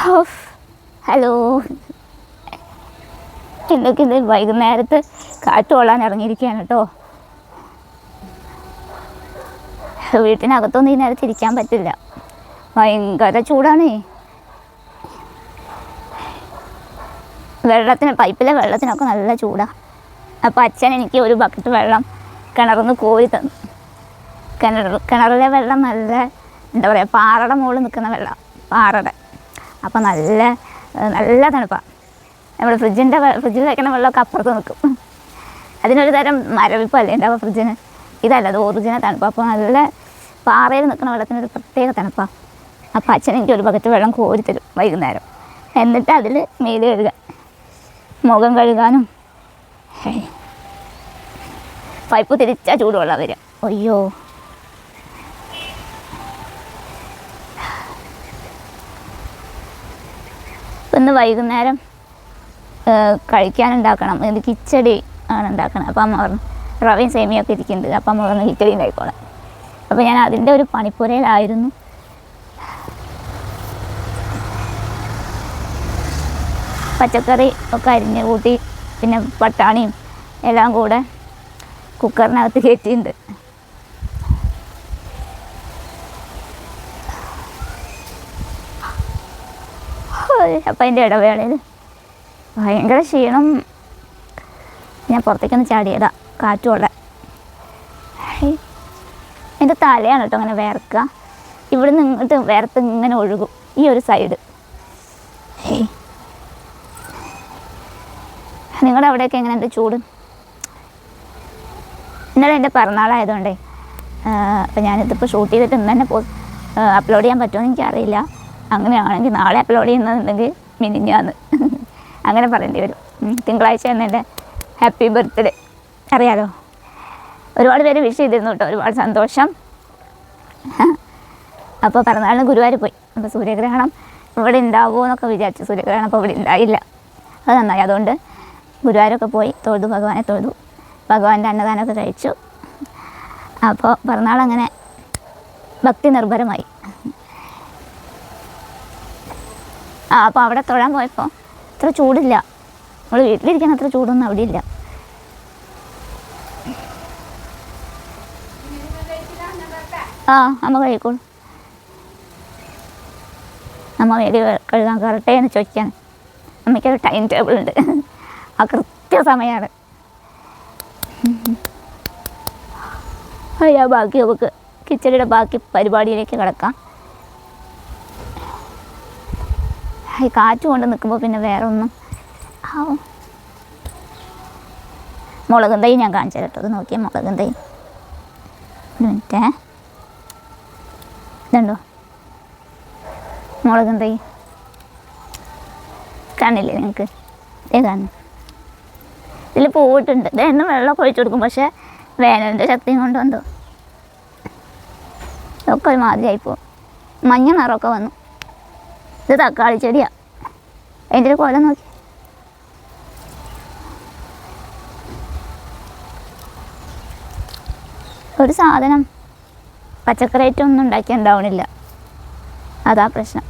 Hello. എന്തൊക്കെ ഇത് വൈകുന്നേരത്ത് കാറ്റ് കൊള്ളാൻ ഇറങ്ങിയിരിക്കുകയാണ് കേട്ടോ. വീട്ടിനകത്തൊന്നും ഈ നേരത്ത് ഇരിക്കാൻ പറ്റില്ല. ഭയങ്കര ചൂടാണേ. വെള്ളത്തിന് പൈപ്പിലെ വെള്ളത്തിനൊക്കെ നല്ല ചൂടാണ് അപ്പോൾ അച്ഛൻ എനിക്ക് ഒരു ബക്കറ്റ് വെള്ളം കിണറിന്ന് കോരി തന്നു. കിണർ കിണറിലെ വെള്ളം നല്ല എന്താ പറയുക പാറയുടെ മുകളിൽ നിൽക്കുന്ന വെള്ളം പാറയുടെ. അപ്പോൾ നല്ല നല്ല തണുപ്പാണ് നമ്മൾ ഫ്രിഡ്ജിന്റെ ഫ്രിഡ്ജിൽ വയ്ക്കുന്ന വെള്ളമൊക്കെ അപ്പുറത്ത് നിൽക്കും. അതിനൊരു തരം മരവിപ്പല്ലേ ഉണ്ടാവുക ഫ്രിഡ്ജിന്? ഇതല്ല അത് ഒറിജിനൽ തണുപ്പ്. അപ്പോൾ നല്ല പാറയിൽ നിൽക്കുന്ന വെള്ളത്തിനൊരു പ്രത്യേക തണുപ്പാണ് അപ്പോൾ അച്ഛൻ എനിക്ക് ഒരു ബക്കറ്റ് വെള്ളം കോരി തരും വൈകുന്നേരം. എന്നിട്ട് അതിൽ മേൽ കഴുകാൻ മുഖം കഴുകാനും. പൈപ്പ് തിരിച്ചാൽ ചൂടുവെള്ളം വരിക. അയ്യോ. ഇന്ന് വൈകുന്നേരം കഴിക്കാനുണ്ടാക്കണം. ഇത് കിച്ചടി ആണ് ഉണ്ടാക്കണം. അപ്പം അമ്മ പറഞ്ഞു റവയും സേമിയൊക്കെ ഇരിക്കുന്നുണ്ട്. അപ്പം അമ്മ പറഞ്ഞു കിച്ചടി ഉണ്ടായിക്കോളാം അപ്പോൾ ഞാൻ അതിന്റെ ഒരു പണിപ്പുരയിലായിരുന്നു. പച്ചക്കറി ഒക്കെ അരിഞ്ഞ് കൂട്ടി പിന്നെ പട്ടാണിയും എല്ലാം കൂടെ കുക്കറിനകത്ത് കയറ്റിയിട്ടുണ്ട്. അപ്പം അതിന്റെ ഇടവേളയിൽ ഭയങ്കര ക്ഷീണം. ഞാൻ പുറത്തേക്കൊന്ന് ചാടിയതാ കാറ്റുള്ള. എന്റെ തലയാണ് കേട്ടോ അങ്ങനെ വേർക്കുക. ഇവിടെ നിന്ന് ഇങ്ങോട്ട് വേർത്ത് ഇങ്ങനെ ഒഴുകും ഈ ഒരു സൈഡ്. നിങ്ങളുടെ അവിടെയൊക്കെ എങ്ങനെ എന്റെ ചൂട്? ഇന്നലെ എന്റെ പിറന്നാളായതുകൊണ്ടേ അപ്പോൾ ഞാനിതിപ്പോൾ ഷൂട്ട് ചെയ്തിട്ട് ഇന്ന് തന്നെ അപ്ലോഡ് ചെയ്യാൻ പറ്റുമോ എന്ന് എനിക്കറിയില്ല. അങ്ങനെയാണെങ്കിൽ നാളെ അപ്ലോഡ് ചെയ്യുന്നുണ്ടെങ്കിൽ മിനിഞ്ഞാന്ന്. അങ്ങനെ പറയേണ്ടി വരും. തിങ്കളാഴ്ച തന്നെ എന്റെ ഹാപ്പി ബർത്ത്ഡേ അറിയാലോ? ഒരുപാട് പേര് വിഷ് ചെയ്തിരുന്നു കേട്ടോ. ഒരുപാട് സന്തോഷം. അപ്പോൾ പിറന്നാളിന് ഗുരുവായൂർ പോയി. അപ്പോൾ സൂര്യഗ്രഹണം ഇവിടെ ഉണ്ടാവുമോ എന്നൊക്കെ വിചാരിച്ചു. സൂര്യഗ്രഹണം അപ്പോൾ ഇവിടെ ഉണ്ടായില്ല. അത് നന്നായി. അതുകൊണ്ട് ഗുരുവായൂരൊക്കെ പോയി. തൊഴുതു ഭഗവാനെ തൊഴുതു. ഭഗവാന്റെ അന്നദാനമൊക്കെ കഴിച്ചു. അപ്പോൾ പിറന്നാൾ അങ്ങനെ ഭക്തി നിർഭരമായി. ആ അപ്പോൾ അവിടെ തൊഴാൻ പോയപ്പോൾ അത്ര ചൂടില്ല. നമ്മൾ വീട്ടിലിരിക്കാൻ അത്ര ചൂടൊന്നും അവിടെ ഇല്ല ആ അമ്മ കഴിക്കോളൂ. അമ്മ വേടി കഴുകാൻ കറട്ടെ എന്ന് ചോദിക്കാൻ അമ്മയ്ക്കൊരു ടൈം ടേബിൾ ഉണ്ട്. ആ കൃത്യസമയമാണ് അയ്യാ ബാക്കി നമുക്ക് കിച്ചടിയുടെ ബാക്കി പരിപാടിയിലേക്ക് കിടക്കാം. ഈ കാറ്റ് കൊണ്ട് നിൽക്കുമ്പോൾ പിന്നെ വേറെ ഒന്നും ആവും. മുളകും തൈ ഞാൻ കാണിച്ചു കേട്ടോ ഇത് നോക്കിയാൽ മുളകും തൈ. ഒരു മിനിറ്റേ. ഇതുണ്ടോ? മുളകും തൈ. കാണില്ലേ നിങ്ങൾക്ക്? ഏ കാണുന്നു ഇതിൽ പൂവിട്ടുണ്ട്. ഇത് എന്നും വെള്ളമൊക്കെ ഒഴിച്ചു കൊടുക്കും. പക്ഷേ വേനലിന്റെ ശക്തിയും കൊണ്ടുവന്നു ഇതൊക്കെ ഒരു മാതിരിയായി പോകും മഞ്ഞ നിറമൊക്കെ വന്നു. ഇത് തക്കാളി ചെടിയാ. അതിന്റെ ഒരു കൊല നോക്കി. ഒരു സാധനം പച്ചക്കറി ഐറ്റം ഒന്നും ഉണ്ടാക്കി ഉണ്ടാവണില്ല അതാ പ്രശ്നം.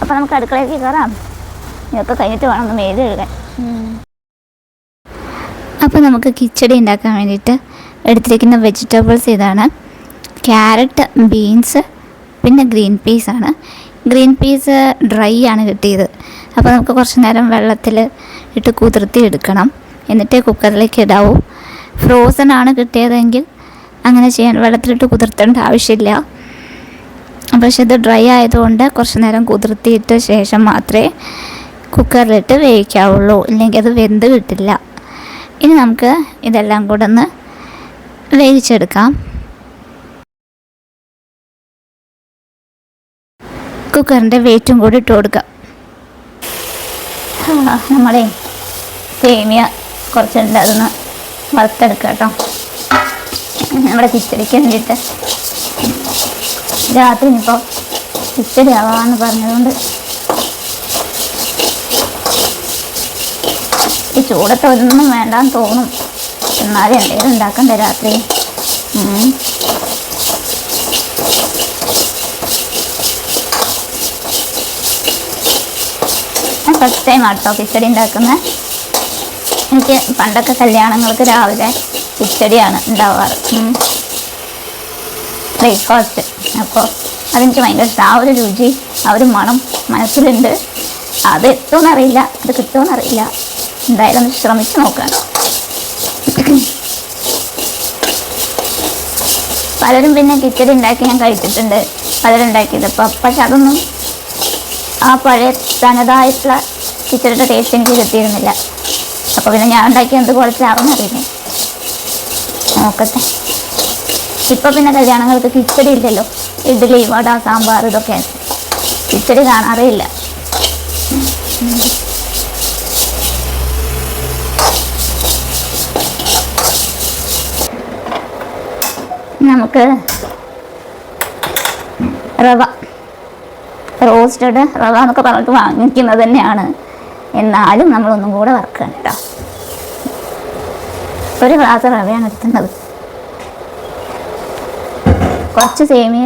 അപ്പോൾ നമുക്ക് അടുക്കളയിലേക്ക് കയറാം. ഇതൊക്കെ കഴിഞ്ഞിട്ട് വേണം ഒന്ന് മേൽ കഴുകാൻ. അപ്പോൾ നമുക്ക് കിച്ചടി ഉണ്ടാക്കാൻ വേണ്ടിയിട്ട് എടുത്തിരിക്കുന്ന വെജിറ്റബിൾസ് ഇതാണ്. ക്യാരറ്റ് ബീൻസ് പിന്നെ ഗ്രീൻ പീസ് ആണ്. ഗ്രീൻ പീസ് ഡ്രൈ ആണ് കിട്ടിയത്. അപ്പോൾ നമുക്ക് കുറച്ച് നേരം വെള്ളത്തിൽ ഇട്ട് കുതിർത്തി എടുക്കണം. എന്നിട്ടേ കുക്കറിലേക്ക് ഇടാവൂ. ഫ്രോസൺ ആണ് കിട്ടിയതെങ്കിൽ അങ്ങനെ ചെയ്യാൻ വെള്ളത്തിലിട്ട് കുതിർത്തേണ്ട ആവശ്യമില്ല. പക്ഷെ ഇത് ഡ്രൈ ആയതുകൊണ്ട് കുറച്ച് നേരം കുതിർത്തിയിട്ട ശേഷം മാത്രമേ കുക്കറിലിട്ട് വേവിക്കാവുള്ളൂ. ഇല്ലെങ്കിൽ അത് വെന്ത് കിട്ടില്ല. ഇനി നമുക്ക് ഇതെല്ലാം കൂടെ ഒന്ന് വേവിച്ചെടുക്കാം. കുക്കറിന്റെ വെയിറ്റും കൂടി ഇട്ട് കൊടുക്കാം. ആ, നമ്മളെ സേമിയ കുറച്ചുണ്ട് അതൊന്ന് വറുത്തെടുക്കാം കേട്ടോ. നമ്മുടെ കിച്ചടിക്ക് വേണ്ടിയിട്ട്. രാത്രി ഇനിയിപ്പോൾ കിച്ചടി ആവാന്ന് പറഞ്ഞതുകൊണ്ട് ഈ ചൂടത്ത് ഒന്നും വേണ്ടാന്ന് തോന്നും. എന്നാലും എന്തെങ്കിലും ഉണ്ടാക്കണ്ടേ രാത്രി? ഫസ്റ്റ് ടൈം ആട്ടോ കിച്ചടി ഉണ്ടാക്കുന്നത് എനിക്ക് പണ്ടൊക്കെ കല്യാണങ്ങൾക്ക് രാവിലെ കിച്ചടിയാണ് ഉണ്ടാവാറ് ബ്രേക്ക്ഫാസ്റ്റ് അപ്പോൾ അതെനിക്ക് ഭയങ്കര ആ ഒരു രുചി ആ ഒരു മണം മനസ്സിലുണ്ട്. അത് എത്തുമെന്നറിയില്ല അത് കിട്ടുമെന്നറിയില്ല എന്തായാലും ശ്രമിച്ച് നോക്കാം. പലരും പിന്നെ കിച്ചടി ഉണ്ടാക്കി ഞാൻ കഴിച്ചിട്ടുണ്ട്. പലരും ഉണ്ടാക്കിയത് അപ്പോൾ പക്ഷെ അതൊന്നും ആ പഴയ തനതായിട്ടുള്ള കിച്ചടിയുടെ ടേസ്റ്റ് എനിക്ക് കിട്ടിയിരുന്നില്ല. അപ്പോൾ പിന്നെ ഞാൻ ഉണ്ടാക്കി എന്ത് അറിയില്ല. നോക്കട്ടെ. ഇപ്പം പിന്നെ കല്യാണങ്ങൾക്ക് കിച്ചടി ഇല്ലല്ലോ. ഇഡ്ഡലി വട സാമ്പാർ ഇതൊക്കെ. കിച്ചടി കാണാറേ ഇല്ല. നമുക്ക് റവ. റോസ്റ്റഡ് റവ എന്നൊക്കെ പറഞ്ഞിട്ട് വാങ്ങിക്കുന്നത് തന്നെയാണ്. എന്നാലും നമ്മളൊന്നും കൂടെ വറുക്കണം കേട്ടോ ഒരു ഗ്ലാസ് റവയാണ് എടുക്കുന്നത് കുറച്ച് സേമിയ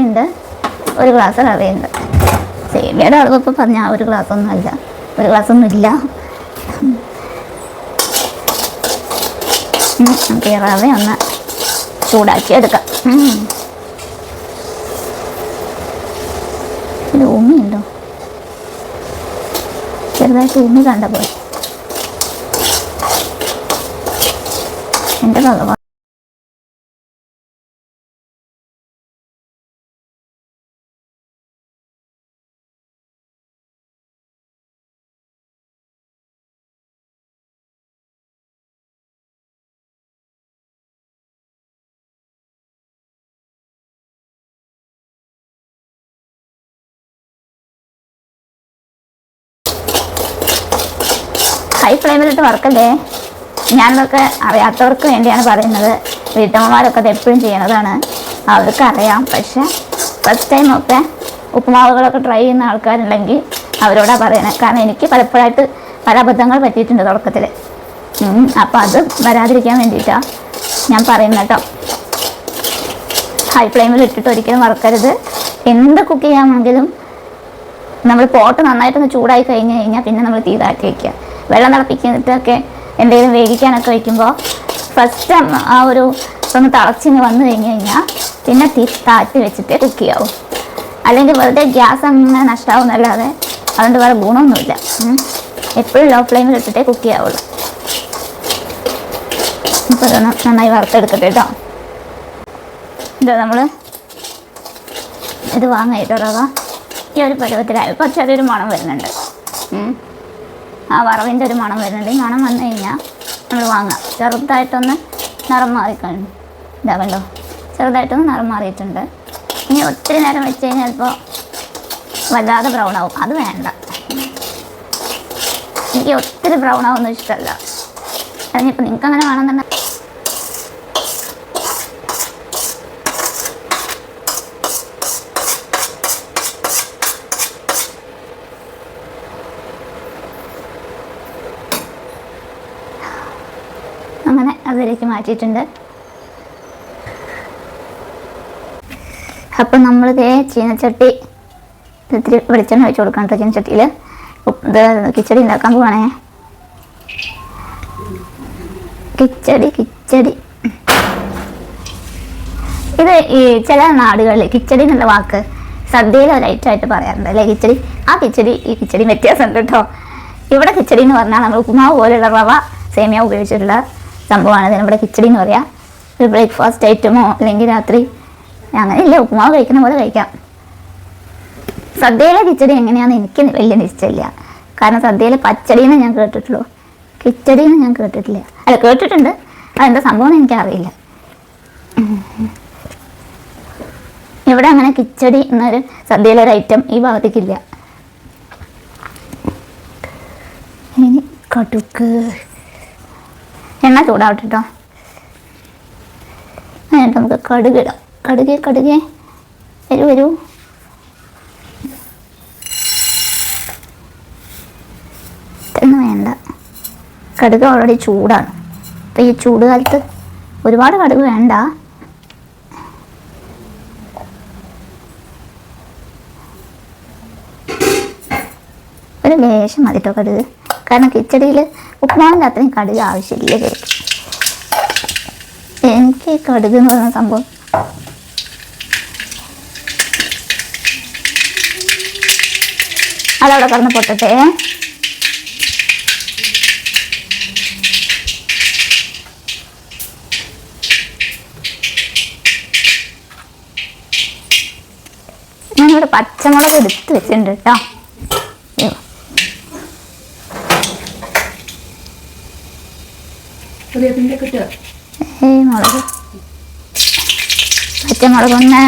ഒരു ഗ്ലാസ് റവയുണ്ട് സേമിയയുടെ അളവ് ഇപ്പോൾ പറഞ്ഞാൽ ഒരു ഗ്ലാസ് ഒന്നും അല്ല. ഒരു ഗ്ലാസ് ഒന്നും ഇല്ല. നമുക്ക് ഈ റവ ഒന്ന് ചൂടാക്കി എടുക്കാം ചെറുതായിട്ട് ഊന്നി കണ്ട പോലെ. എന്റെ ഭഗവാൻ ഹൈ ഫ്ലെയിമിലിട്ട് വറക്കല്ലേ ഞാനിതൊക്കെ അറിയാത്തവർക്ക് വേണ്ടിയാണ് പറയുന്നത്. വീട്ടമ്മമാരൊക്കെ അത് എപ്പോഴും ചെയ്യണതാണ് അവർക്ക് അറിയാം പക്ഷെ ഫസ്റ്റ് ടൈം ഒക്കെ ഉപ്പുമാവുകളൊക്കെ ട്രൈ ചെയ്യുന്ന ആൾക്കാരുണ്ടെങ്കിൽ അവരോടാണ് പറയണേ. കാരണം എനിക്ക് പലപ്പോഴായിട്ട് പല അബദ്ധങ്ങൾ പറ്റിയിട്ടുണ്ട് തുടക്കത്തിൽ. അപ്പോൾ അത് വരാതിരിക്കാൻ വേണ്ടിയിട്ടാണ് ഞാൻ പറയുന്നത് കേട്ടോ. ഹൈ ഫ്ലെയിമിൽ ഇട്ടിട്ട് ഒരിക്കലും വറക്കരുത്. എന്ത് കുക്ക് ചെയ്യാമെങ്കിലും നമ്മൾ പോട്ട് നന്നായിട്ടൊന്ന് ചൂടായി കഴിഞ്ഞ് കഴിഞ്ഞാൽ പിന്നെ നമ്മൾ തീ വയ്ക്കുക വെള്ളം തിളപ്പിക്കിട്ടൊക്കെ എന്തെങ്കിലും വേവിക്കാനൊക്കെ വയ്ക്കുമ്പോൾ ഫസ്റ്റ് ആ ഒരു ഒന്ന് തിളച്ചിങ്ങ് വന്നു കഴിഞ്ഞ് കഴിഞ്ഞാൽ പിന്നെ തീ താഴ്ത്തി വെച്ചിട്ട് കുക്ക് ചെയ്യാവും അല്ലെങ്കിൽ വെറുതെ ഗ്യാസ് അങ്ങനെ നഷ്ടമാവുന്നല്ലാതെ അതുകൊണ്ട് വേറെ ഗുണമൊന്നുമില്ല. എപ്പോഴും ലോ ഫ്ലെയിമിൽ ഇട്ടിട്ടേ കുക്ക് ചെയ്യാവുള്ളൂ ഇപ്പോൾ ഇതൊന്ന് നന്നായി വറുത്തെടുക്കട്ടെ കേട്ടോ. ഇതാ നമ്മൾ ഇത് വാങ്ങായിട്ടോ റവ. ഈ ഒരു പരുവത്തിലായി. ഇപ്പോൾ ചെറിയൊരു മണം വരുന്നുണ്ട്. ആ വറവിന്റെ ഒരു മണം വരുന്നുണ്ട്. ഈ മണം വന്നു കഴിഞ്ഞാൽ നമ്മൾ വാങ്ങാം. ചെറുതായിട്ടൊന്ന് നിറം മാറിക്കഴിഞ്ഞു. ഇതാ കണ്ടോ? ചെറുതായിട്ടൊന്ന് നിറം മാറിയിട്ടുണ്ട്. ഇനി ഒത്തിരി നേരം വെച്ച് കഴിഞ്ഞാൽ ഇപ്പോൾ വല്ലാതെ ബ്രൗൺ ആവും. അത് വേണ്ട. എനിക്ക് ഒത്തിരി ബ്രൗൺ ആവുമെന്ന് ഇഷ്ടമല്ല അതിനിപ്പോൾ നിങ്ങൾക്ക് അങ്ങനെ വേണമെന്നുണ്ടെങ്കിൽ അങ്ങനെ അതിലേക്ക് മാറ്റിയിട്ടുണ്ട്. അപ്പം നമ്മൾ ഇതേ ചീനച്ചട്ടി ഇത്തിരി വെളിച്ചെണ്ണ ഒഴിച്ച് കൊടുക്കണം ചീനച്ചട്ടിയിൽ ഇത് കിച്ചടി ഉണ്ടാക്കാൻ പോവാണേ. കിച്ചടി കിച്ചടി. ഇത് ഈ ചില നാടുകളിൽ കിച്ചടി എന്നുള്ള വാക്ക് സദ്യയിൽ ലൈറ്റായിട്ട് പറയാറുണ്ട് അല്ലേ കിച്ചടി? ആ കിച്ചടി ഈ കിച്ചടി വ്യത്യാസമുണ്ട് കേട്ടോ. ഇവിടെ കിച്ചടി എന്ന് പറഞ്ഞാൽ നമ്മൾ ഉപ്പുമാവ് പോലെയുള്ള റവ സേമിയ ഉപയോഗിച്ചിട്ടുള്ള സംഭവമാണ്. ഇതിന് കിച്ചടി എന്ന് പറയാം. ഒരു ബ്രേക്ക്ഫാസ്റ്റ് ഐറ്റമോ അല്ലെങ്കിൽ രാത്രി അങ്ങനെയില്ല. ഉപ്പുമാവ് കഴിക്കുന്ന പോലെ കഴിക്കാം. സദ്യയിലെ കിച്ചടി എങ്ങനെയാണെന്ന് എനിക്ക് വലിയ നിശ്ചയമില്ല. കാരണം സദ്യയിൽ പച്ചടിന്ന് ഞാൻ കേട്ടിട്ടുള്ളൂ. കിച്ചടിന്ന് ഞാൻ കേട്ടിട്ടില്ല. അല്ല കേട്ടിട്ടുണ്ട്. അതെന്താ സംഭവം എന്ന് എനിക്കറിയില്ല. ഇവിടെ അങ്ങനെ കിച്ചടി എന്നൊരു സദ്യയിലെ ഒരു ഐറ്റം ഈ ഭാഗത്തേക്കില്ല. ഇനി കടുക്ക് എണ്ണ ചൂടാവട്ടെ എന്നിട്ട് നമുക്ക് കടുക് ഇടാം. കടുക് കടുക്. വരൂ വരൂ. ഇതൊന്നും വേണ്ട. കടുക് ഓൾറെഡി ചൂടാണ്. അപ്പം ഈ ചൂട് കാലത്ത് ഒരുപാട് കടുക് വേണ്ട. ഒരു ലേശം മതി കേട്ടോ കടുക്. കാരണം കിച്ചടിയിൽ ഉപ്മാവിന്റെ അത്രയും കടുക് ആവശ്യമില്ല ശരിക്കും എനിക്ക് കടുക് എന്ന് പറയുന്ന സംഭവം അതവിടെ കടന്ന് പൊട്ടട്ടെ. ഞാനിവിടെ പച്ചമുളക് എടുത്ത് വെച്ചിട്ടുണ്ട് കേട്ടോ. മുളക്. പച്ചമുളകൊന്ന്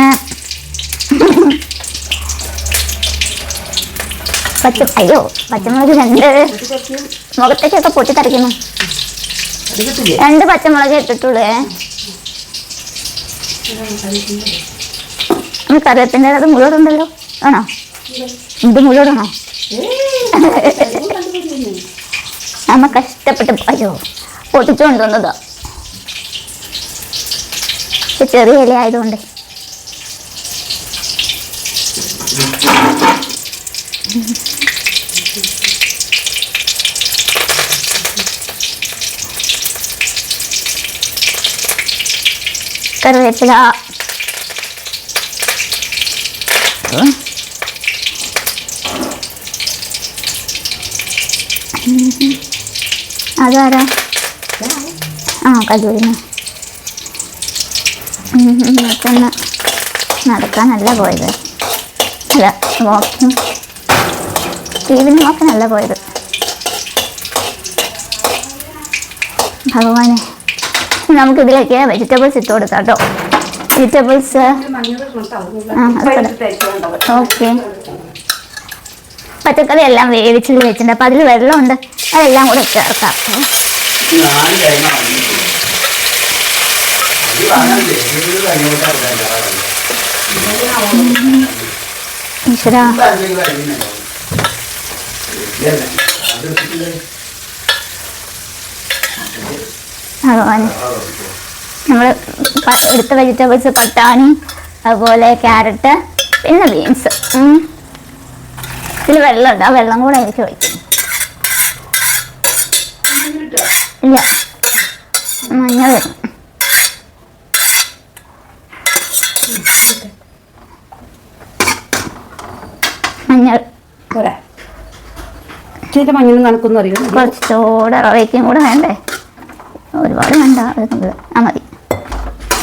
പച്ച അയ്യോ പച്ചമുളക് രണ്ട്. മുഖത്തേക്കൊക്കെ പൊട്ടിത്തെറിക്കുന്നു രണ്ട് പച്ചമുളക് ഇട്ടിട്ടുള്ളേ. കറിവേപ്പിന്റെ അത് മുഴുവനുണ്ടല്ലോ ആണോ? ഇത് മുഴുവനാണോ നമ്മ കഷ്ടപ്പെട്ട് അയ്യോ. പൊട്ടിച്ചു കൊണ്ടുവന്നതാ പക്ഷെ ചെറിയ ഇല ആയതുകൊണ്ട്. കറിവേപ്പില. അതാരാ? കല്ലൂരിന് മറ്റൊന്ന് നടക്കാനല്ല പോയത്. അല്ല വാക്കിങ് ടീവിന് വാക്കിനല്ല പോയത്. ഭഗവാനെ നമുക്ക് ഇതിലേക്ക് വെജിറ്റബിൾസ് ഇട്ട് കൊടുക്കാം കേട്ടോ വെജിറ്റബിൾസ് ഓക്കെ. പച്ചക്കറി എല്ലാം വേവിച്ചിട്ട് വെച്ചിട്ടുണ്ട്. അപ്പം അതിൽ വെള്ളമുണ്ട്. അതെല്ലാം കൂടെ ചേർക്കാം ഞാൻ തേങ്ങ വാങ്ങി. ഇത് വാങ്ങണ്ടേ? ഇത് കഴിഞ്ഞോട്ടാ ഇവിടെ ഉണ്ടാവുക. ഈശ്വര? ഭഗവാൻ നമ്മൾ എടുത്ത വെജിറ്റബിൾസ് പട്ടാണി അതുപോലെ ക്യാരറ്റ് പിന്നെ ബീൻസ് ഇതിൽ വെള്ളമുണ്ട്. ആ വെള്ളം കൂടെ എനിക്ക് ഒഴിക്കും. ഇല്ല. മഞ്ഞൾ മഞ്ഞൾ. പോരാ. ഇച്ചിരി മഞ്ഞളും കണക്കൊന്നും അറിയാം കുറച്ചോടെ ചൂട് റവയ്ക്കും കൂടെ വേണ്ടേ? ഒരുപാട് വേണ്ട ആ മതി.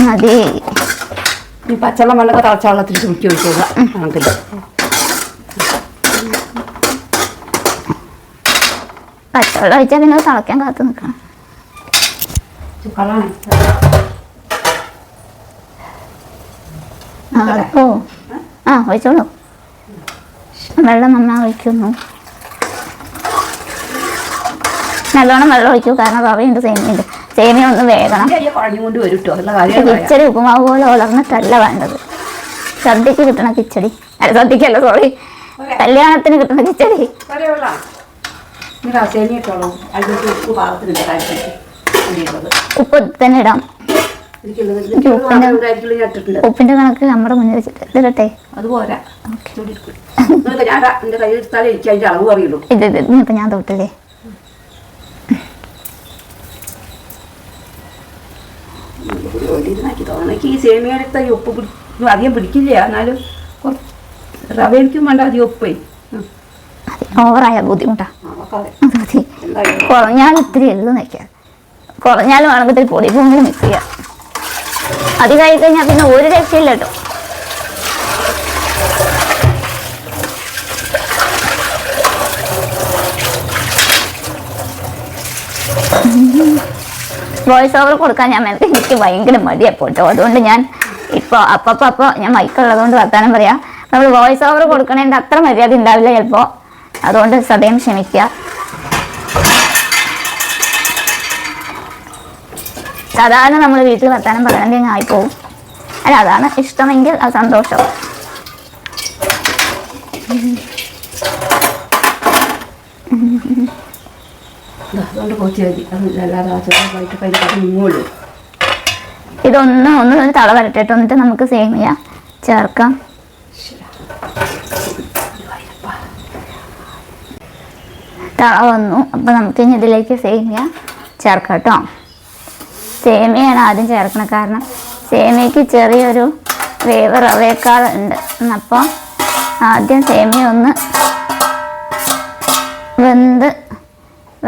മതി. ഈ പച്ചവെള്ളം വെള്ളമൊക്കെ തിളച്ച വെള്ളത്തിൽ ചുമക്കി ഒഴിച്ചോളാം കണക്കില്ല പച്ചവെള്ളം ഒഴിച്ചാൽ പിന്നെ തിളയ്ക്കാൻ കാത്തു നിൽക്കണം കളാണ് ആ ഓ. ആ ഒഴിച്ചോളൂ വെള്ളം നന്നാ ഒഴിക്കുന്നു. നല്ലോണം വെള്ളം ഒഴിക്കൂ കാരണം റവയുണ്ട് സേമിയുണ്ട് സേമിയ ഒന്ന് കാര്യം കിച്ചടി ഉപ്പുമാവ് പോലെ വളർന്നിട്ടല്ല വേണ്ടത്. സദ്യക്ക് കിട്ടണ കിച്ചടി. അല്ല സദ്യക്കല്ല സോറി കല്യാണത്തിന് കിട്ടുന്ന കിച്ചടി. ഉപ്പ് തന്നെ ഇടാം. ഉപ്പിന്റെ കണക്ക് നമ്മുടെ മുന്നിൽ വെച്ചിട്ട് ഇതിലട്ടെ അത് പോരാ. നിങ്ങൾക്ക് ഞാൻ ഇത് ഞാൻ തൊട്ടില്ലേ? ഈ സേമിയടുത്ത ഈ ഉപ്പ് പിടി ഇത് അധികം പിടിക്കില്ല. എന്നാലും റവ എനിക്കും വേണ്ട അധികം ഉപ്പേ. ഉം. ഓവറായ ബുദ്ധിമുട്ടാ. കുറഞ്ഞാൽ ഇത്തിരി എള്ളു നിൽക്കാം കുറഞ്ഞാലും ആണെങ്കിൽ പൊടി പൊങ്ങി മിക്സ് ചെയ്യാം. അധികമായി കഴിഞ്ഞാൽ പിന്നെ ഒരു രക്ഷയില്ല കേട്ടോ വോയിസ് ഓവർ കൊടുക്കാൻ ഞാൻ എനിക്ക് എനിക്ക് ഭയങ്കര മടിയപ്പോൾ കേട്ടോ. അതുകൊണ്ട് ഞാൻ ഇപ്പോൾ അപ്പം അപ്പോൾ ഞാൻ മൈക്കുള്ളതുകൊണ്ട് വർത്താനം പറയാം. നമ്മൾ വോയിസ് ഓവർ കൊടുക്കണതിന്റെ അത്ര മര്യാദ ഉണ്ടാവില്ല ചിലപ്പോൾ അതുകൊണ്ട് സദയം ക്ഷമിക്കുക സാധാരണ നമ്മൾ വീട്ടിൽ വർത്താനം തേങ്ങ ആയിപ്പോവും. അല്ല അതാണ് ഇഷ്ടമെങ്കിൽ അത് സന്തോഷം. അതുകൊണ്ട് കുറച്ച് മതി. അല്ലാതെ ഇതൊന്ന് ഒന്ന് തള വരട്ടെ എന്നിട്ട് നമുക്ക് സേമിയ ചേർക്കാം. തള വന്നു. അപ്പോൾ നമുക്ക് ഇനി ഇതിലേക്ക് സേമിയ ചേർക്കാം കേട്ടോ. സേമിയയാണ് ആദ്യം ചേർക്കണം. കാരണം സേമിയക്ക് ചെറിയൊരു വേവ് റവയേക്കാൾ ഉണ്ട്. അപ്പോൾ ആദ്യം സേമിയ ഒന്ന് വെന്ത്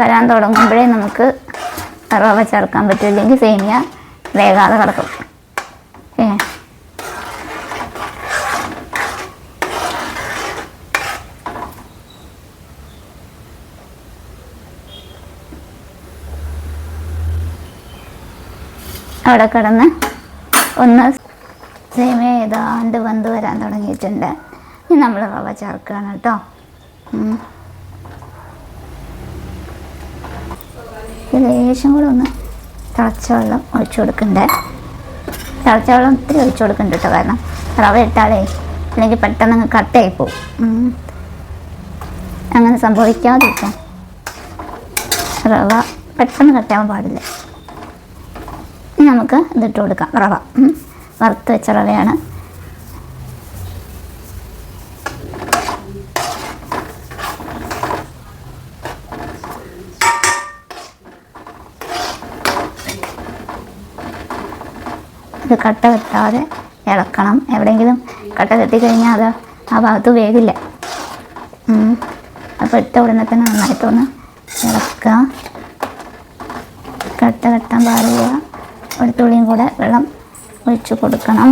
വരാൻ തുടങ്ങുമ്പോഴേ നമുക്ക് റവ ചേർക്കാൻ പറ്റില്ലെങ്കിൽ സേമിയ വേകാതെ കിടക്കും. അവിടെ കിടന്ന് ഒന്ന് സേമ ഏതാണ്ട് വന്ന് വരാൻ തുടങ്ങിയിട്ടുണ്ട്. ഇനി നമ്മൾ റവ ചേർക്കുകയാണ് കേട്ടോ. ലേശം കൂടെ ഒന്ന് തിളച്ച വെള്ളം ഒഴിച്ചു കൊടുക്കണ്ടേ? തിളച്ച വെള്ളം ഒത്തിരി ഒഴിച്ചു കൊടുക്കണ്ട കേട്ടോ കാരണം റവ ഇട്ടാലേ അല്ലെങ്കിൽ പെട്ടെന്ന് അങ്ങ് കട്ടായി പോകും ഉം. അങ്ങനെ സംഭവിക്കാതിരിക്കാം റവ പെട്ടെന്ന് കട്ടാവാൻ പാടില്ല. ഇനി നമുക്ക് ഇതിട്ട് കൊടുക്കാം. റവ. വറുത്ത് വെച്ച റവയാണ്. ഇത് കട്ട വെട്ടാതെ ഇളക്കണം. എവിടെയെങ്കിലും കട്ട കെട്ടിക്കഴിഞ്ഞാൽ അത് ആ ഭാഗത്ത് വേഗില്ല. അപ്പോൾ ഇട്ട ഉടനെ തന്നെ നന്നായിട്ടൊന്ന് ഇളക്കുക. കട്ട കെട്ടാൻ പാടില്ല. ഒരു തുള്ളിയും കൂടെ വെള്ളം ഒഴിച്ചു കൊടുക്കണം.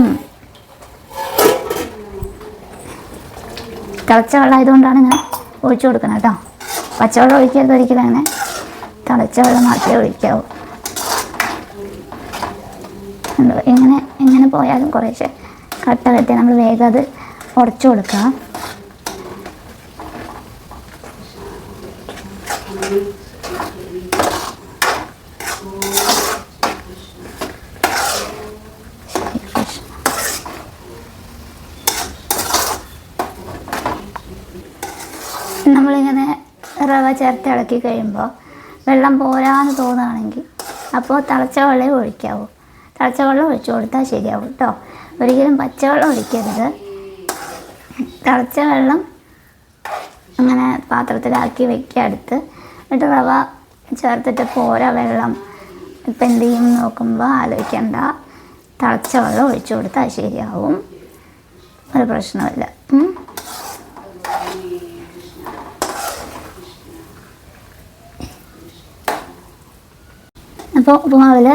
തിളച്ച വെള്ളം ആയതുകൊണ്ടാണ് ഇങ്ങനെ ഒഴിച്ചു കൊടുക്കണം കേട്ടോ. പച്ചവെള്ളം ഒഴിക്കരുത് ഒരിക്കലും അങ്ങനെ. തിളച്ച വെള്ളം മാത്രമേ ഒഴിക്കാവൂ. എങ്ങനെ എങ്ങനെ പോയാലും കുറേശ്ശെ കട്ട കെട്ടി നമ്മൾ വേഗം അത് ഉടച്ചു കൊടുക്കുക നമ്മളിങ്ങനെ റവ ചേർത്ത് ഇളക്കി കഴിയുമ്പോൾ വെള്ളം പോരാന്ന് തോന്നുകയാണെങ്കിൽ അപ്പോൾ തിളച്ച വെള്ളം ഒഴിക്കാവൂ. തിളച്ച വെള്ളം ഒഴിച്ചു കൊടുത്താൽ ശരിയാവും കേട്ടോ ഒരിക്കലും പച്ചവെള്ളം ഒഴിക്കരുത്. തിളച്ച വെള്ളം അങ്ങനെ പാത്രത്തിലാക്കി വെക്കുക അടുത്ത്. എന്നിട്ട് റവ ചേർത്തിട്ട് പോരാ വെള്ളം. ഇപ്പം എന്ത് ചെയ്യും നോക്കുമ്പോൾ ആലോചിക്കണ്ട. തിളച്ച വെള്ളം ഒഴിച്ചു കൊടുത്താൽ ശരിയാവും. ഒരു പ്രശ്നമില്ല ഉം. അപ്പോൾ ഉപ്പുമാവിൽ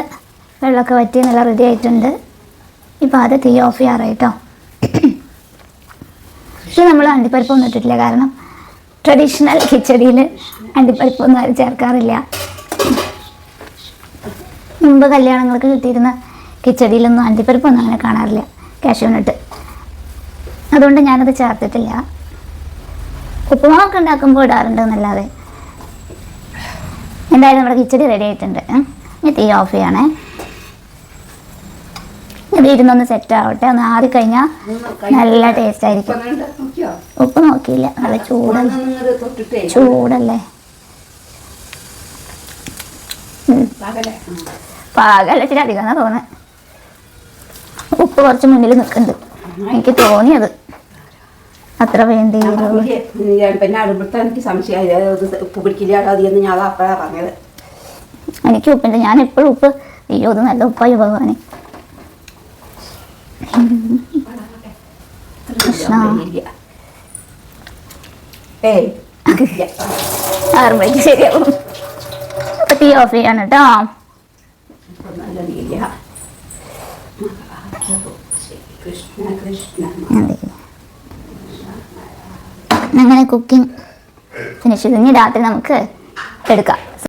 വെള്ളമൊക്കെ വറ്റി നല്ല റെഡി ആയിട്ടുണ്ട്. ഇപ്പോൾ അത് തീ ഓഫ് ചെയ്യാറ് കേട്ടോ ഇത് നമ്മൾ അണ്ടിപ്പരിപ്പൊന്നും ഇട്ടിട്ടില്ല. കാരണം ട്രഡീഷണൽ കിച്ചടിയിൽ അണ്ടിപ്പരിപ്പൊന്നും ആരും ചേർക്കാറില്ല. മുമ്പ് കല്യാണങ്ങൾക്ക് കിട്ടിയിരുന്ന കിച്ചടിയിലൊന്നും അണ്ടിപ്പരിപ്പൊന്നും അങ്ങനെ കാണാറില്ല. കാഷ്യൂനട്ട് അതുകൊണ്ട് ഞാനത് ചേർത്തിട്ടില്ല. ഉപ്പുമാവൊക്കെ ഉണ്ടാക്കുമ്പോൾ ഇടാറുണ്ട് എന്നല്ലാതെ. എന്തായാലും നമ്മുടെ കിച്ചടി റെഡി ആയിട്ടുണ്ട്. ഇനി തീ ഓഫ് ചെയ്യണേ. ഇത് ഇരുന്നൊന്ന് സെറ്റ് ആവട്ടെ. ഒന്ന് ആറി കഴിഞ്ഞാൽ നല്ല ടേസ്റ്റ് ആയിരിക്കും. ഉപ്പ് നോക്കിയില്ല. നല്ല ചൂടല്ലേ? ചൂടല്ലേ? പാകലച്ചിരി അധികം എന്നാ തോന്നുന്നത് ഉപ്പ് കുറച്ച് മുന്നിൽ നിൽക്കുന്നുണ്ട്. എനിക്ക് തോന്നിയത് അത്ര വേണ്ടി പിന്നെ അടുമ്പോഴത്തെ എനിക്ക് സംശയമായി. ഉപ്പ് പിടിക്കില്ല അതിയെന്ന് ഞാൻ അപ്പോഴാണ് പറഞ്ഞത്. എനിക്ക് ഉപ്പില്ല ഞാൻ എപ്പോഴും ഉപ്പ് അയ്യോ ഇത് നല്ല ഉപ്പായി ഭഗവാനെ. കൃഷ്ണ. ആറ് മണിക്ക് ശരിയാവും. അപ്പൊ തീ ഓഫ് ചെയ്യാണ് കേട്ടോ. അങ്ങനെ കുക്കിംഗ് ഫിനിഷ് ഇനി രാത്രി നമുക്ക് എടുക്കാം.